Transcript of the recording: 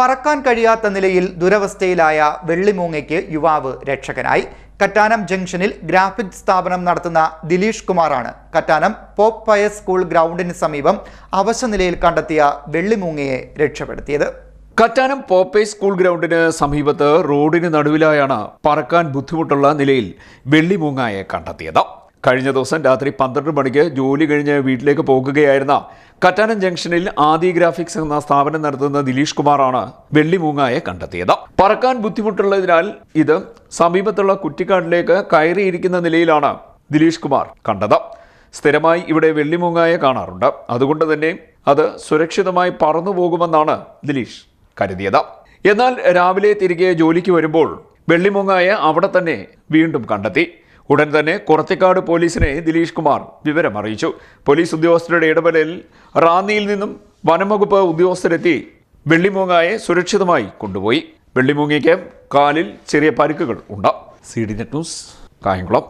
പറക്കാൻ കഴിയാത്ത നിലയിൽ ദുരവസ്ഥയിലായ വെള്ളിമൂങ്ങയ്ക്ക് യുവാവ് രക്ഷകനായി. കറ്റാനം ജംഗ്ഷനിൽ ഗ്രാഫിക് സ്ഥാപനം നടത്തുന്ന ദിലീഷ് കുമാറാണ്. കറ്റാനം പോപ്പ് പയസ് സ്കൂൾ ഗ്രൗണ്ടിന് സമീപം അവശനിലയിൽ കണ്ടെത്തിയ വെള്ളിമൂങ്ങയെ രക്ഷപ്പെടുത്തിയത്. കറ്റാനം പോപ്പേ സ്കൂൾ ഗ്രൗണ്ടിന് സമീപത്ത് റോഡിന് നടുവിലായാണ് പറക്കാൻ ബുദ്ധിമുട്ടുള്ള നിലയിൽ വെള്ളിമൂങ്ങായെ കണ്ടെത്തിയത്. കഴിഞ്ഞ ദിവസം രാത്രി പന്ത്രണ്ട് മണിക്ക് ജോലി കഴിഞ്ഞ് വീട്ടിലേക്ക് പോകുകയായിരുന്ന കറ്റാനം ജംഗ്ഷനിൽ ആദി ഗ്രാഫിക്സ് എന്ന സ്ഥാപനം നടത്തുന്ന ദിലീഷ് കുമാറാണ് വെള്ളിമൂങ്ങായെ കണ്ടെത്തിയത്. പറക്കാൻ ബുദ്ധിമുട്ടുള്ളതിനാൽ ഇത് സമീപത്തുള്ള കുറ്റിക്കാട്ടിലേക്ക് കയറിയിരിക്കുന്ന നിലയിലാണ് ദിലീഷ് കുമാർ കണ്ടത്. സ്ഥിരമായി ഇവിടെ വെള്ളിമൂങ്ങായെ കാണാറുണ്ട്. അതുകൊണ്ട് തന്നെ അത് സുരക്ഷിതമായി പറന്നു പോകുമെന്നാണ് ദിലീഷ് കരുതിയത്. എന്നാൽ രാവിലെ തിരികെ ജോലിക്ക് വരുമ്പോൾ വെള്ളിമൂങ്ങായെ അവിടെ തന്നെ വീണ്ടും കണ്ടെത്തി. ഉടൻ തന്നെ കുറത്തിക്കാട് പോലീസിനെ ദിലീഷ് കുമാർ വിവരം അറിയിച്ചു പോലീസ് ഉദ്യോഗസ്ഥരുടെ ഇടപെടലിൽ റാന്നിയിൽ നിന്നും വനംവകുപ്പ് ഉദ്യോഗസ്ഥരെത്തി വെള്ളിമൂങ്ങായെ സുരക്ഷിതമായി കൊണ്ടുപോയി. വെള്ളിമൂങ്ങയ്ക്ക് കാലിൽ ചെറിയ പരിക്കുകൾ ഉണ്ട് C D net news Kayamkulam.